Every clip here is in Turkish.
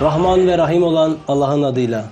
Rahman ve Rahim olan Allah'ın adıyla.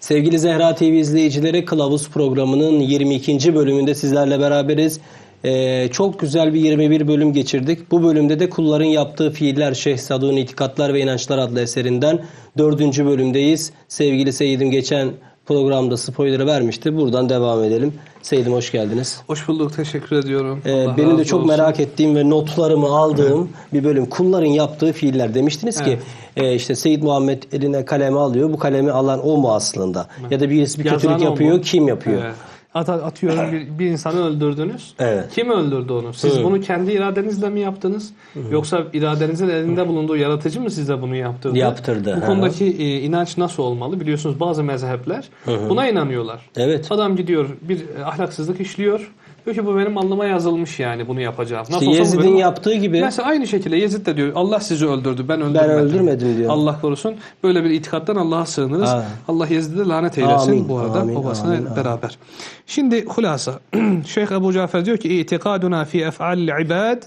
Sevgili Zehra TV izleyicileri Kılavuz programının 22. bölümünde sizlerle beraberiz. Ee, çok güzel bir 21 bölüm geçirdik. Bu bölümde de kulların yaptığı fiiller Şeyh Sadu'nun İtikatlar ve İnançlar adlı eserinden 4. bölümdeyiz. Sevgili Seyyidim geçen programda spoiler'ı vermişti. Buradan devam edelim. Seyyidim hoş geldiniz. Hoş bulduk, teşekkür ediyorum. Ee, Allah benim de çok olsun. merak ettiğim ve notlarımı aldığım bir bölüm. Kulların yaptığı fiiller demiştiniz ki e, işte Seyyid Muhammed eline kalemi alıyor. Bu kalemi alan o mu aslında? Ya da birisi bir Yazan kötülük yapıyor. mu? Kim yapıyor? Evet. At, atıyorum bir, bir insanı öldürdünüz. Evet. Kim öldürdü onu? Siz bunu kendi iradenizle mi yaptınız? Yoksa iradenizin elinde bulunduğu yaratıcı mı size bunu yaptırdı? Yaptırdı, Bu hı. konudaki e, inanç nasıl olmalı? Biliyorsunuz bazı mezhepler buna inanıyorlar. Evet. Adam gidiyor bir ahlaksızlık işliyor. Diyor ki bu benim alnıma yazılmış yani bunu yapacağım. İşte olsa bu Yezid'in benim- yaptığı gibi Mesela aynı şekilde Yezid de diyor Allah sizi öldürdü ben öldürmedim. öldürmedim diyor. Allah korusun. Böyle bir itikattan Allah'a sığınırız. Ha. Allah Yezid'e lanet eylesin Amin, bu arada amin, babasına amin, amin. beraber. Şimdi hulasa Şeyh Ebu Cafer diyor ki itikaduna fi ef'al ibad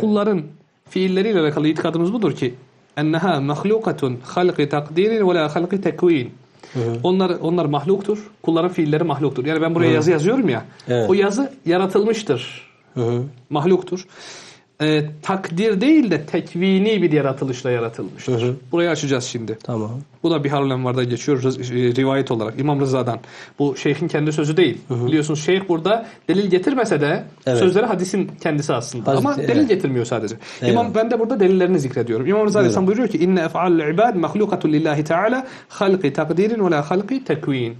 kulların fiilleriyle alakalı itikadımız budur ki enneha mahlukatun halqi takdirin ve la halqi tekvin. Onlar onlar mahluktur. Kulların fiilleri mahluktur. Yani ben buraya yazı yazıyorum ya. Evet. O yazı yaratılmıştır Hı hı. mahluktur. Ee, takdir değil de tekvini bir yaratılışla yaratılmıştır. Hı hı. Burayı açacağız şimdi. Tamam. Bu da Bihar Envar'da geçiyor e, rivayet olarak İmam Rıza'dan. Bu şeyhin kendi sözü değil. Biliyorsunuz şeyh burada delil getirmese de Evet. sözleri hadisin kendisi aslında. Hadis- Ama evet. delil getirmiyor sadece. Evet. İmam ben de burada delillerini zikrediyorum. İmam Rıza Aleyhisselam buyuruyor ki inne ef'alul ibad mahlukatun lillahi teala halqi takdirin ve la halqi tekvin.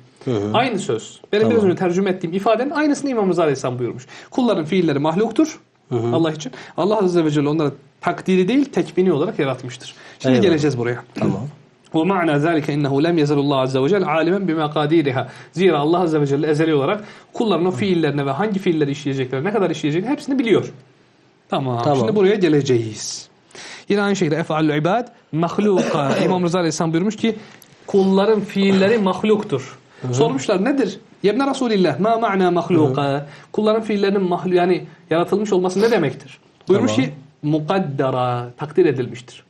Aynı söz. Benim biraz önce tercüme ettiğim ifadenin aynısını İmam Rıza Aleyhisselam buyurmuş. Kulların fiilleri mahluktur. Hı. Allah için. Allah Azze ve Celle onlara takdiri değil tekmini olarak yaratmıştır. Şimdi Eyvallah. geleceğiz buraya. Tamam. Ve ma'na zalike ennehu lem yezalullah azze ve celle alimen bime kadiriha. Zira Allah azze ve celle ezeli olarak kulların o fiillerine ve hangi fiilleri işleyecekler, ne kadar işleyecekler hepsini biliyor. Tamam. tamam. Şimdi buraya geleceğiz. Yine aynı şekilde ef'alü ibad mahluka. İmam Rıza Aleyhisselam buyurmuş ki kulların fiilleri mahluktur. Sormuşlar nedir? Yebne Resulillah ma ma'na mahluka. Kulların fiillerinin mahlu yani yaratılmış olması ne demektir? Buyurmuş Tamam. ki mukaddara takdir edilmiştir.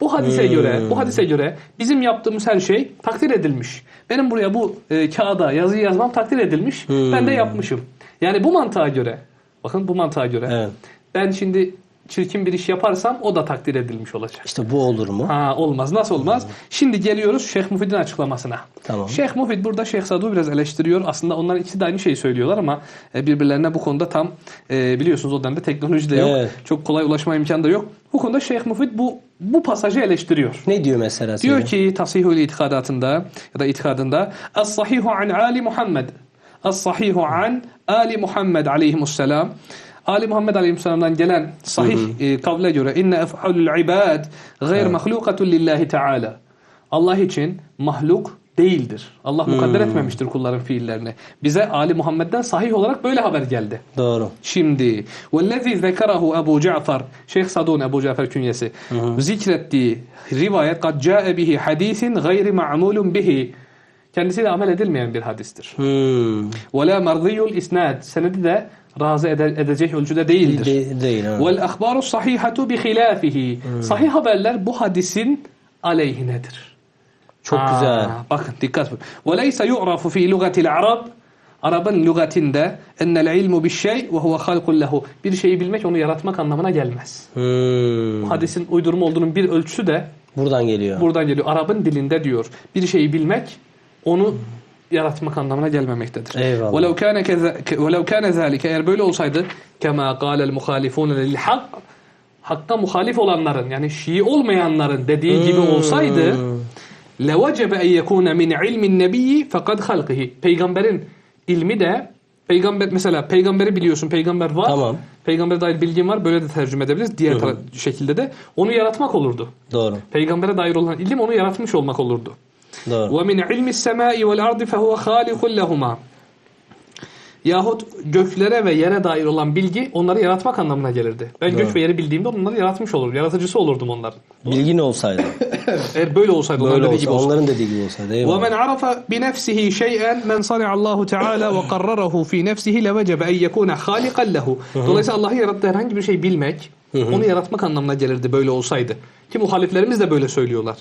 Bu hadise göre, bu hadise göre bizim yaptığımız her şey takdir edilmiş. Benim buraya bu e, kağıda yazıyı yazmam takdir edilmiş. Ben de yapmışım. Yani bu mantığa göre, bakın bu mantığa göre. Evet. Ben şimdi çirkin bir iş yaparsam o da takdir edilmiş olacak. İşte bu olur mu? Ha olmaz. Nasıl olmaz? Şimdi geliyoruz Şeyh Mufid'in açıklamasına. Tamam. Şeyh Mufid burada Şeyh Sad'u biraz eleştiriyor. Aslında onlar ikisi de aynı şeyi söylüyorlar ama e, birbirlerine bu konuda tam e, biliyorsunuz o dönemde teknoloji de yok. Evet. Çok kolay ulaşma imkanı da yok. Bu konuda Şeyh Mufid bu bu pasajı eleştiriyor. Ne diyor mesela? Diyor ki tasihül itikadatında ya da itikadında as-sahihu an Ali Muhammed as-sahihu an Ali Muhammed aleyhimusselam Ali Muhammed aleyhisselam'dan gelen sahih e, kavle göre inne ef'alul ibad gayr mahlukatun lillahi teala Allah için mahluk değildir. Allah mukadder etmemiştir kulların fiillerini. Bize Ali Muhammed'den sahih olarak böyle haber geldi. Doğru. Şimdi vellezî zekerahu Ebu Cafer Şeyh Sadun Ebu Cafer künyesi zikrettiği rivayet kad ca'e bihi hadisin gayri ma'mulun bihi kendisiyle amel edilmeyen bir hadistir. Ve la mardiyul isnad senedi de razı ede- edecek ölçüde değildir. De- değil. Vel ahbaru sahihatu bi hilafihi. Sahih haberler bu hadisin aleyhinedir. Çok Aa, güzel. Bakın dikkat. Ve leysa yu'rafu fi lugatil arab Arap'ın lügatinde ennel ilmu bir şey ve huve halkun lehu. Bir şeyi bilmek onu yaratmak anlamına gelmez. Hmm. Bu hadisin uydurma olduğunun bir ölçüsü de Buradan geliyor. buradan geliyor. Arap'ın dilinde diyor. Bir şeyi bilmek onu yaratmak anlamına gelmemektedir. Eyvallah. وَلَوْ كَانَ, كذا- وَلَوْ كَانَ ذَٰلِكَ Eğer böyle olsaydı كَمَا قَالَ الْمُخَالِفُونَ لِلْحَقِّ Hakka muhalif olanların yani Şii olmayanların dediği gibi Hmm. olsaydı لَوَجَبَ اَنْ يَكُونَ مِنْ عِلْمِ النَّبِيِّ فَقَدْ خَلْقِهِ Peygamberin ilmi de Peygamber mesela peygamberi biliyorsun peygamber var. Tamam. Peygambere dair bilgin var. Böyle de tercüme edebiliriz. Diğer tara- şekilde de onu yaratmak olurdu. Doğru. Peygambere dair olan ilim onu yaratmış olmak olurdu. Doğru. Ve min ilmi semai vel ardi fehuve halikul lehuma. Yahut göklere ve yere dair olan bilgi onları yaratmak anlamına gelirdi. Ben Doğru. gök ve yeri bildiğimde onları yaratmış olurum. Yaratıcısı olurdum onlar. Bilgin olsaydı. Eğer böyle olsaydı böyle onların, olsa, gibi olsa. onların dediği gibi olsaydı. Ve men arafa bi nefsihi şey'en men Allahu Teala ve karrarahu fi nefsihi levecebe en yekune halikan. Dolayısıyla Allah'ın yarattığı herhangi bir şey bilmek, onu yaratmak anlamına gelirdi böyle olsaydı. Ki muhaliflerimiz de böyle söylüyorlar.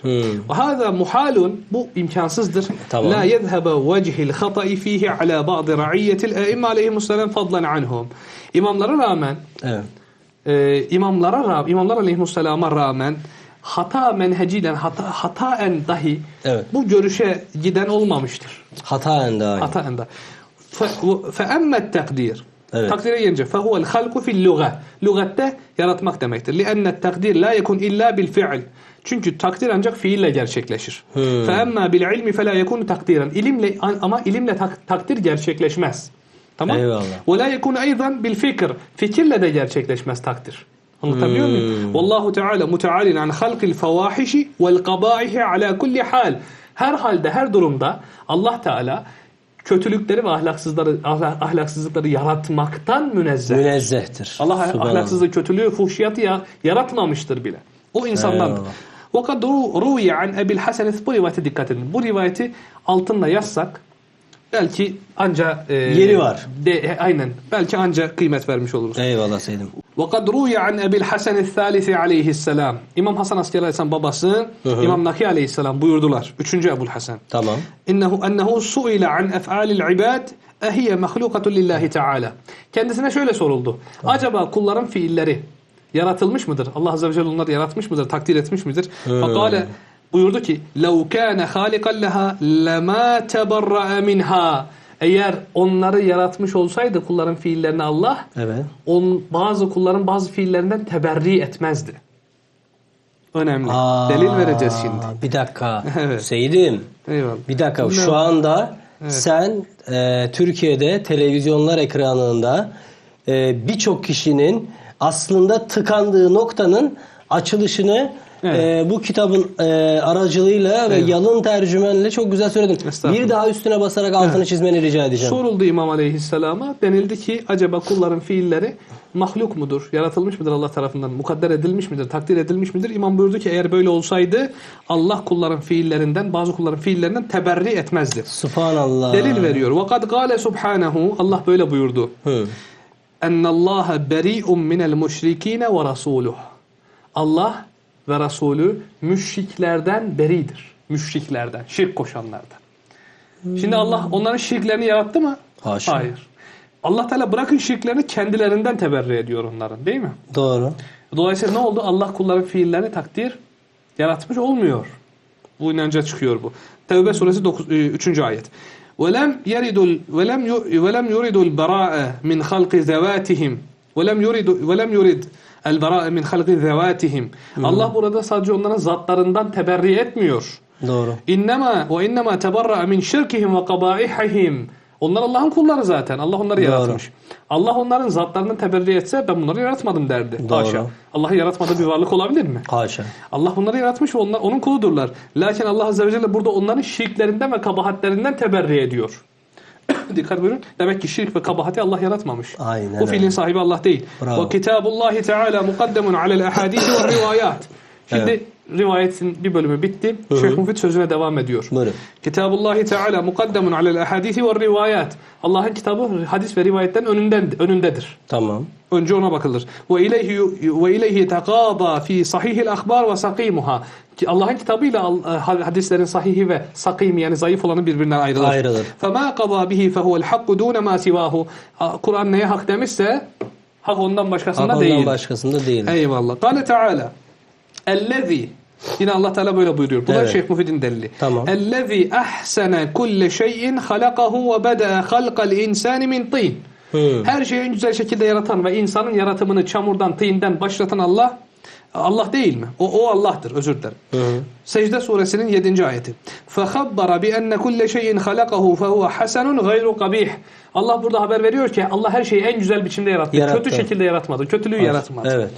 Hâzâ muhalun bu imkansızdır. Tamam. La yezhebe vecihil hata'i fihi ala ba'di ra'iyyetil e'imme aleyhimusselam fadlan anhum. İmamlara rağmen Evet. e, imamlara rağmen, imamlar aleyhisselama rağmen hata menheciyle hata, hataen dahi Evet. bu görüşe giden olmamıştır. Hataen dahi. Hataen dahi. Fe- fe emmet takdir. Evet. Takdire gelince fehuvel halku fil luga. Lugatte yaratmak demektir. Lienne takdir la yekun illa bil fi'l. Çünkü takdir ancak fiille gerçekleşir. Hmm. Fe emma bil ilmi fe la yekunu takdiren. İlimle ama ilimle tak- takdir gerçekleşmez. Tamam? Eyvallah. Ve la yekun aydan bil fikr. Fikirle de gerçekleşmez takdir. Anlatabiliyor Hmm. muyum? Vallahu Teala mutealin an halqil fawahişi vel qabaihi ala kulli hal. Her halde, her durumda Allah Teala kötülükleri ve ahlaksızları, ahlaksızlıkları yaratmaktan münezzeh. Münezzehtir. Allah ahlaksızlığı, kötülüğü, fuhşiyatı ya, yaratmamıştır bile. O insandandır. Fakat ruviye an Ebil Hasan bu rivayete dikkat edin. Bu rivayeti altınla yazsak belki anca e, yeri var. De, e, aynen. Belki anca kıymet vermiş oluruz. Eyvallah Selim. وَقَدْ رُوِيَ عَنْ اَبِي الْحَسَنِ الثَّالِثِ عَلَيْهِ İmam Hasan Askeri Aleyhisselam babası İmam Naki Aleyhisselam buyurdular. Üçüncü Ebu'l Hasan. Tamam. İnnehu ennehu suile an ef'alil ibad ehiye mahlukatun lillahi teala. Kendisine şöyle soruldu. Acaba kulların fiilleri yaratılmış mıdır? Allah azze ve celle onları yaratmış mıdır? Takdir etmiş midir? Fakale buyurdu ki: "Lev kana halikan leha lema teberra minha." eğer onları yaratmış olsaydı kulların fiillerini Allah, Evet. on, bazı kulların bazı fiillerinden teberri etmezdi. Önemli. Aa, Delil vereceğiz şimdi. Bir dakika. Evet. Seydim. Eyvallah. Bir dakika. Ne Şu anda sen e, Türkiye'de televizyonlar ekranında e, birçok kişinin aslında tıkandığı noktanın açılışını Evet. E, bu kitabın e, aracılığıyla evet. ve yalın tercümenle çok güzel söyledin. Bir daha üstüne basarak altını evet. çizmeni rica edeceğim. Soruldu İmam Aleyhisselam'a denildi ki acaba kulların fiilleri mahluk mudur? Yaratılmış mıdır Allah tarafından? Mukadder edilmiş midir? Takdir edilmiş midir? İmam buyurdu ki eğer böyle olsaydı Allah kulların fiillerinden bazı kulların fiillerinden teberri etmezdi. Subhanallah. Delil veriyor. Vakat gale subhanahu Allah böyle buyurdu. Hı. Ennallaha beri'un minel müşrikine ve rasuluh. Allah ve Resulü müşriklerden beridir. Müşriklerden, şirk koşanlardan. Şimdi Allah onların şirklerini yarattı mı? Haşa. Hayır. Allah Teala bırakın şirklerini kendilerinden teberri ediyor onların değil mi? Doğru. Dolayısıyla ne oldu? Allah kulların fiillerini takdir yaratmış olmuyor. Bu inanca çıkıyor bu. Tevbe suresi 9, 3. ayet. وَلَمْ يَرِدُ وَلَمْ وَلَمْ يُرِدُ الْبَرَاءَ مِنْ خَلْقِ ذَوَاتِهِمْ وَلَمْ يُرِدُ وَلَمْ يُرِدْ El bera'e min halqi zevatihim. Allah burada sadece onların zatlarından teberri etmiyor. Doğru. İnnema ve innema teberra'a min şirkihim ve kabaihihim. Onlar Allah'ın kulları zaten. Allah onları Doğru. yaratmış. Allah onların zatlarını teberri etse ben bunları yaratmadım derdi. Doğru. Haşa. Allah'ı yaratmadığı bir varlık olabilir mi? Haşa. Allah bunları yaratmış ve onlar onun kuludurlar. Lakin Allah Azze ve Celle burada onların şirklerinden ve kabahatlerinden teberri ediyor. Dikkat buyurun. Demek ki şirk ve kabahati Allah yaratmamış. Aynen Bu fiilin sahibi Allah değil. Bravo. Ve kitabullahi teala mukaddemun alel ahadisi ve rivayat. Şimdi rivayetin bir bölümü bitti. Şeyh Mufid sözüne devam ediyor. Buyurun. Kitabullahi Teala mukaddemun alel ahadisi ve rivayat. Allah'ın kitabı hadis ve rivayetten önünden önündedir. Tamam. Önce ona bakılır. Ve ileyhi ve ileyhi taqada fi sahihil ahbar ve sakimuha. Ki Allah'ın kitabıyla al- hadislerin sahihi ve sakim yani zayıf olanı birbirinden ayrılır. Ayrılır. Fema qada bihi fehuvel hakku dune ma sivahu. Kur'an neye hak demişse hak ondan başkasında Hak değil. ondan başkasında değil. Eyvallah. Kale Teala Ellezî Yine Allah Teala böyle buyuruyor. Bu da Evet. Şeyh Mufid'in delili. Tamam. Ellezî ahsene kulle şeyin halakahu ve beda'a halqal insani min tin. Hı. Her şeyi en güzel şekilde yaratan ve insanın yaratımını çamurdan, tinden başlatan Allah Allah değil mi? O, o Allah'tır. Özür dilerim. Hı. Secde suresinin 7. ayeti. فَخَبَّرَ بِأَنَّ كُلَّ شَيْءٍ خَلَقَهُ فَهُوَ حَسَنٌ غَيْرُ قَبِيحٍ Allah burada haber veriyor ki Allah her şeyi en güzel biçimde yarattı. Yarattı. Kötü şekilde yaratmadı. Kötülüğü yaratmadı. Evet.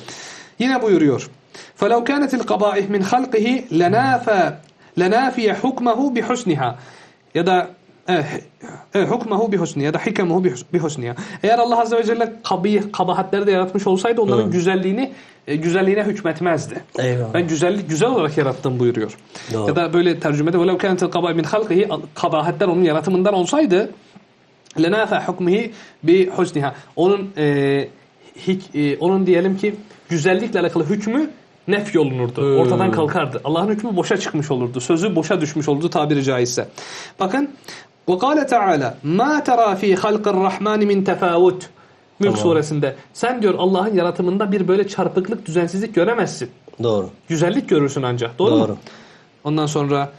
Yine buyuruyor. فَلَوْ كَانَتِ الْقَبَائِحْ مِنْ خَلْقِهِ لَنَافَ لَنَافِيَ حُكْمَهُ بِحُسْنِهَا Ya da eh, eh, hukmehu bihusni ya da hikemuhu bihus- bihusniha. Eğer Allah Azze ve Celle kabih, kabahatleri de yaratmış olsaydı onların güzelliğini e, güzelliğine hükmetmezdi. Eyvallah. Ben güzellik güzel olarak yarattım buyuruyor. Doğru. Ya da böyle tercümede وَلَوْ كَانَتِ الْقَبَائِحْ مِنْ خَلْقِهِ Kabahatler onun yaratımından olsaydı lenafa hukmihi bi husniha. Onun e, hik, e, onun diyelim ki güzellikle alakalı hükmü nef yolunurdu. Ortadan kalkardı. Allah'ın hükmü boşa çıkmış olurdu. Sözü boşa düşmüş olurdu tabiri caizse. Bakın وَقَالَ تَعَالَى مَا تَرَى ف۪ي خَلْقِ الرَّحْمَانِ مِنْ تَفَاوُتٍ Mülk suresinde sen diyor Allah'ın yaratımında bir böyle çarpıklık, düzensizlik göremezsin. Doğru. Güzellik görürsün ancak. Doğru, Doğru. mu? Ondan sonra e,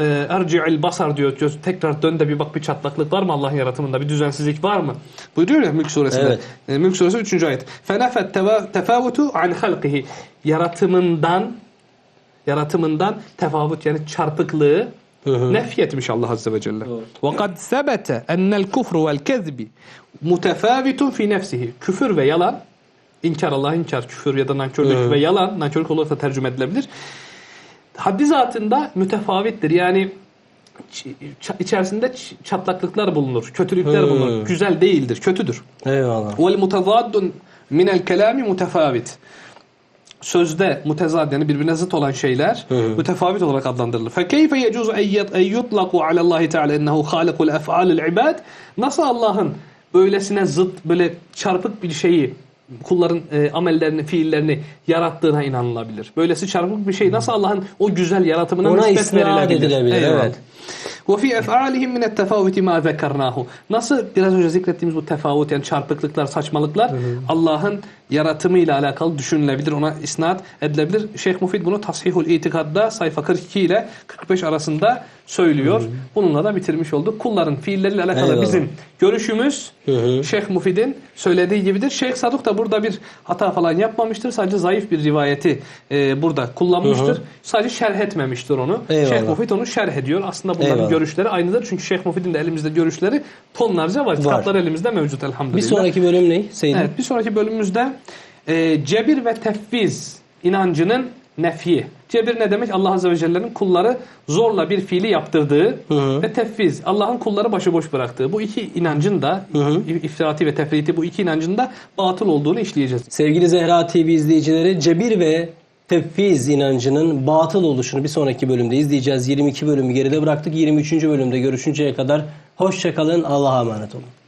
ee, erci'il basar diyor. Göz, tekrar dön de bir bak bir çatlaklık var mı Allah'ın yaratımında? Bir düzensizlik var mı? Buyuruyor ya Mülk suresinde. Evet. E, Mülk suresi 3. ayet. Fenefet tefavutu an halkihi. Yaratımından yaratımından tefavut yani çarpıklığı nefyetmiş Allah Azze ve Celle. Ve kad sebete ennel kufru vel kezbi mutefavitun fi nefsihi. Küfür ve yalan, inkar Allah inkar, küfür ya da nankörlük ve yalan, nankörlük olarak da tercüme edilebilir Haddi zatında mütefavittir. Yani içerisinde çatlaklıklar bulunur, kötülükler bulunur. Güzel değildir, kötüdür. Eyvallah. Vel mutazadun minel kelami mutefavit. Sözde mutezad yani birbirine zıt olan şeyler mütefavit olarak adlandırılır. Fekeyfe yecuzu en yutlaku alallahi teala ennehu halikul ef'alil ibad. Nasıl Allah'ın böylesine zıt böyle çarpık bir şeyi kulların e, amellerini, fiillerini yarattığına inanılabilir. Böylesi çarpık bir şey nasıl Allah'ın o güzel yaratımına Ona nispet verilebilir? edilebilir, Eyvallah. evet. وفي ef'alihim min tefavüti ma zekernahu. Nasıl biraz önce zikrettiğimiz bu tefavut yani çarpıklıklar, saçmalıklar Allah'ın yaratımıyla alakalı düşünülebilir, ona isnat edilebilir. Şeyh Mufid bunu Tashihul İtikad'da sayfa 42 ile 45 arasında söylüyor. Bununla da bitirmiş olduk. Kulların fiilleriyle alakalı Eyvallah. bizim görüşümüz hı. Şeyh Mufid'in söylediği gibidir. Şeyh Saduk da burada bir hata falan yapmamıştır. Sadece zayıf bir rivayeti e, burada kullanmıştır. Sadece şerh etmemiştir onu. Eyvallah. Şeyh Mufid onu şerh ediyor. Aslında bunların Eyvallah. görüşleri aynıdır. Çünkü Şeyh Mufid'in de elimizde görüşleri tonlarca var. Kitaplar elimizde mevcut elhamdülillah. Bir sonraki bölüm ne Seydim? Evet, bir sonraki bölümümüzde e, cebir ve tefviz inancının nefyi. Cebir ne demek? Allah Azze ve Celle'nin kulları zorla bir fiili yaptırdığı hı. ve tefviz Allah'ın kulları başıboş bıraktığı. Bu iki inancın da iftirati ve tefriti bu iki inancın da batıl olduğunu işleyeceğiz. Sevgili Zehra TV izleyicileri cebir ve tefviz inancının batıl oluşunu bir sonraki bölümde izleyeceğiz. 22 bölümü geride bıraktık. 23. bölümde görüşünceye kadar hoşçakalın. Allah'a emanet olun.